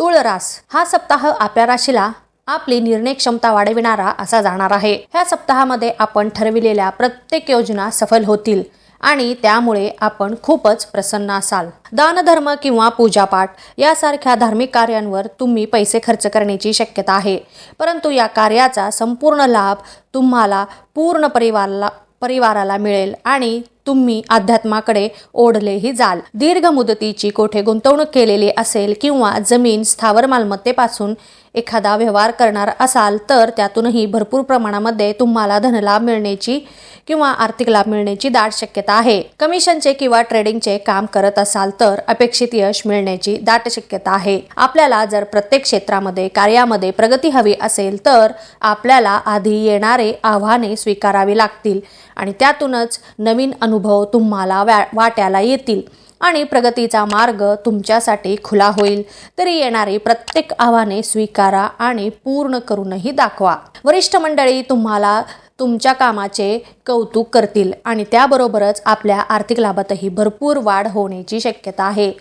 तुळ रास हा सप्ताह आपल्या राशीला आपली निर्णय क्षमता वाढविणारा असा जाणार आहे. ह्या सप्ताहामध्ये आपण ठरविलेल्या प्रत्येक योजना सफल होतील आणि त्यामुळे आपण खूपच प्रसन्न असाल. दानधर्म किंवा पूजापाठ यासारख्या धार्मिक कार्यांवर तुम्ही पैसे खर्च करण्याची शक्यता आहे. परंतु या कार्याचा संपूर्ण लाभ तुम्हाला पूर्ण परिवाराला परिवाराला मिळेल आणि तुम्ही अध्यात्माकडे ओढलेही जाल. दीर्घ मुदतीची कोठे गुंतवणूक केलेली असेल किंवा जमीन स्थावर मालमत्तेपासून एखादा व्यवहार करणार असाल तर त्यातूनही भरपूर प्रमाणामध्ये तुम्हाला धनलाभ मिळण्याची किंवा आर्थिक लाभ मिळण्याची दाट शक्यता आहे. कमिशनचे किंवा ट्रेडिंगचे काम करत असाल तर अपेक्षित यश मिळण्याची दाट शक्यता आहे. आपल्याला जर प्रत्येक क्षेत्रामध्ये कार्यामध्ये प्रगती हवी असेल तर आपल्याला आधी येणारे आव्हाने स्वीकारावी लागतील आणि त्यातूनच नवीन अनुभव तुम्हाला व्या वाट्याला येतील. आणि प्रगतीचा मार्ग तुमच्यासाठी खुला होईल. तरी येणारी प्रत्येक आव्हाने स्वीकारा आणि पूर्ण करूनही दाखवा. वरिष्ठ मंडळी तुम्हाला तुमच्या कामाचे कौतुक करतील आणि त्याबरोबरच आपल्या आर्थिक लाभातही भरपूर वाढ होण्याची शक्यता आहे.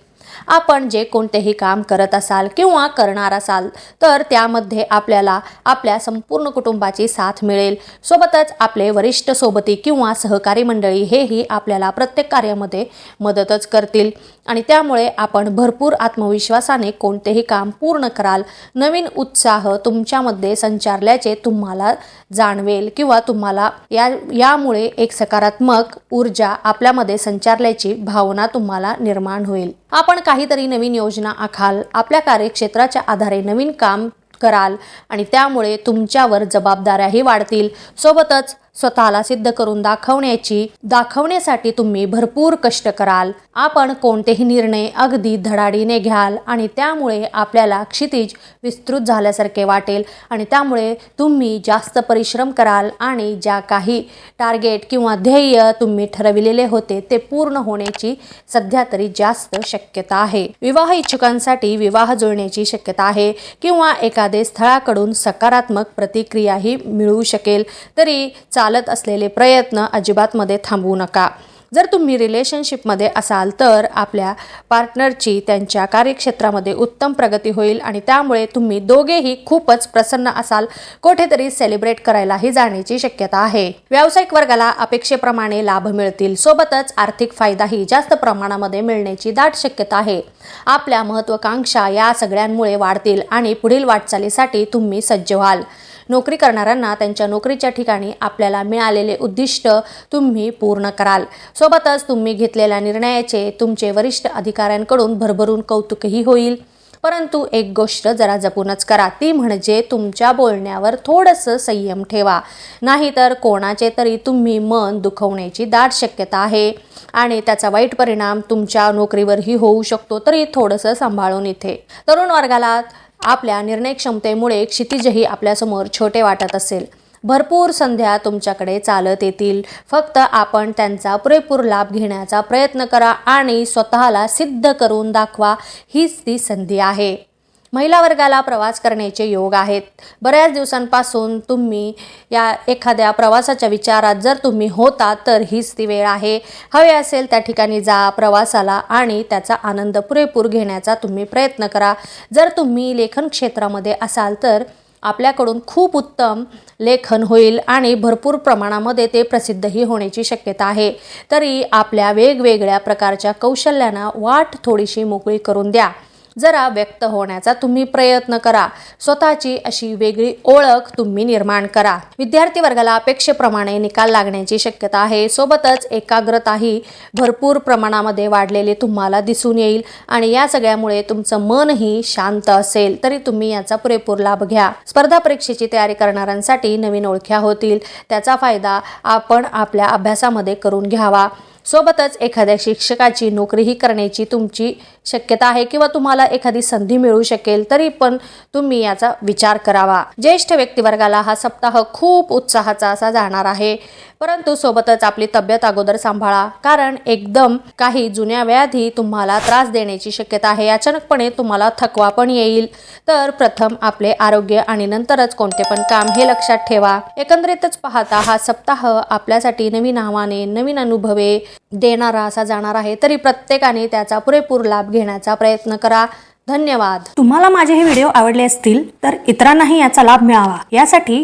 आपण जे कोणतेही काम करत असाल किंवा करणार असाल तर त्यामध्ये आपल्याला आपल्या संपूर्ण कुटुंबाची साथ मिळेल. सोबतच आपले वरिष्ठ सोबती किंवा सहकारी मंडळी हेही आपल्याला प्रत्येक कार्यामध्ये मदतच करतील. आणि त्यामुळे आपण भरपूर आत्मविश्वासाने कोणतेही काम पूर्ण कराल. नवीन उत्साह तुमच्यामध्ये संचारल्याचे तुम्हाला जाणवेल किंवा तुम्हाला या यामुळे एक सकारात्मक ऊर्जा आपल्यामध्ये संचारल्याची भावना तुम्हाला निर्माण होईल. आपण काहीतरी नवीन योजना आखाल आपल्या कार्यक्षेत्राच्या आधारे नवीन काम कराल आणि त्यामुळे तुमच्यावर जबाबदाऱ्याही वाढतील. सोबतच स्वतःला सिद्ध करून दाखवण्याची दाखवण्यासाठी तुम्ही भरपूर कष्ट कराल. आपण कोणतेही निर्णय अगदी धडाडीने घ्याल आणि त्यामुळे आपल्याला क्षितिज विस्तृत झाल्यासारखे वाटेल आणि त्यामुळे तुम्ही जास्त परिश्रम कराल आणि ज्या काही टार्गेट किंवा ध्येय तुम्ही ठरविलेले होते ते पूर्ण होण्याची सध्या तरी जास्त शक्यता आहे. विवाह इच्छुकांसाठी विवाह जुळण्याची शक्यता आहे किंवा एखादे स्थळाकडून सकारात्मक प्रतिक्रियाही मिळू शकेल. तरी चालत असलेले प्रयत्न अजिबातमध्ये थांबवू नका. जर तुम्ही रिलेशनशिपमध्ये असाल तर आपल्या पार्टनरची त्यांच्या कार्यक्षेत्रामध्ये उत्तम प्रगती होईल आणि त्यामुळे तुम्ही दोघेही खूपच प्रसन्न असाल. कुठेतरी सेलिब्रेट करायलाही जाण्याची शक्यता आहे. व्यावसायिक वर्गाला अपेक्षेप्रमाणे लाभ मिळतील. सोबतच आर्थिक फायदाही जास्त प्रमाणामध्ये मिळण्याची दाट शक्यता आहे. आपल्या महत्वाकांक्षा या सगळ्यांमुळे वाढतील आणि पुढील वाटचालीसाठी तुम्ही सज्ज व्हाल. नोकरी करणाऱ्यांना त्यांच्या नोकरीच्या ठिकाणी आपल्याला मिळालेले उद्दिष्ट तुम्ही पूर्ण कराल. सोबतच तुम्ही घेतलेल्या निर्णयाचे तुमचे वरिष्ठ अधिकाऱ्यांकडून भरभरून कौतुकही होईल. परंतु एक गोष्ट जरा जपूनच करा. ती म्हणजे तुमच्या बोलण्यावर थोडंसं संयम ठेवा. नाहीतर कोणाचे तरी तुम्ही मन दुखवण्याची दाट शक्यता आहे. आणि त्याचा वाईट परिणाम तुमच्या नोकरीवरही होऊ शकतो. तरी थोडंसं सांभाळून इथे. तरुण वर्गाला आपल्या निर्णय क्षमतेमुळे क्षितिजही आपल्यासमोर छोटे वाटत असेल. भरपूर संध्या तुमच्याकडे चालत येतील. फक्त आपण त्यांचा पुरेपूर लाभ घेण्याचा प्रयत्न करा आणि स्वतःला सिद्ध करून दाखवा. हीच ती संधी आहे. महिला वर्गाला प्रवास करण्याचे योग आहेत. बऱ्याच दिवसांपासून तुम्ही या एखाद्या प्रवासाच्या विचारात जर तुम्ही होता तर हीच ती वेळ आहे. हवे असेल त्या ठिकाणी जा प्रवासाला आणि त्याचा आनंद पुरेपूर घेण्याचा तुम्ही प्रयत्न करा. जर तुम्ही लेखन क्षेत्रामध्ये असाल तर आपल्याकडून खूप उत्तम लेखन होईल आणि भरपूर प्रमाणामध्ये ते प्रसिद्धही होण्याची शक्यता आहे. तरी आपल्या वेगवेगळ्या प्रकारच्या कौशल्यांना वाट थोडीशी मोकळी करून द्या. जरा व्यक्त होण्याचा तुम्ही प्रयत्न करा. स्वतःची अशी वेगळी ओळख तुम्ही निर्माण करा. विद्यार्थी वर्गाला अपेक्षेप्रमाणे निकाल लागण्याची शक्यता आहे. सोबतच एकाग्रताही भरपूर प्रमाणामध्ये वाढलेले तुम्हाला दिसून येईल आणि या सगळ्यामुळे तुमचं मनही शांत असेल तरी तुम्ही याचा पुरेपूर लाभ घ्या. स्पर्धा परीक्षेची तयारी करणाऱ्यांसाठी नवीन ओळख्या होतील. त्याचा फायदा आपण आपल्या अभ्यासामध्ये करून घ्यावा. सोबतच एखाद्या शिक्षकाची नोकरीही करण्याची तुमची शक्यता आहे किंवा तुम्हाला एखादी संधी मिळू शकेल तरी पण तुम्ही याचा विचार करावा. ज्येष्ठ व्यक्तिवर्गाला हा सप्ताह खूप उत्साहाचा असा जाणार आहे. परंतु सोबतच आपली तब्येत अगोदर सांभाळा. कारण एकदम काही जुन्या व्याधी तुम्हाला त्रास देण्याची शक्यता आहे. अचानकपणे तुम्हाला थकवा पण येईल. तर प्रथम आपले आरोग्य आणि नंतरच कोणते पण काम हे लक्षात ठेवा. एकंदरीतच पाहता हा सप्ताह आपल्यासाठी नवीन आव्हाने नवीन अनुभवे देणारा असा जाणार आहे. तरी प्रत्येकाने त्याचा पुरेपूर लाभ घेण्याचा प्रयत्न करा. धन्यवाद. तुम्हाला माझे हे व्हिडिओ आवडले असतील तर इतरांनाही याचा लाभ मिळावा. यासाठी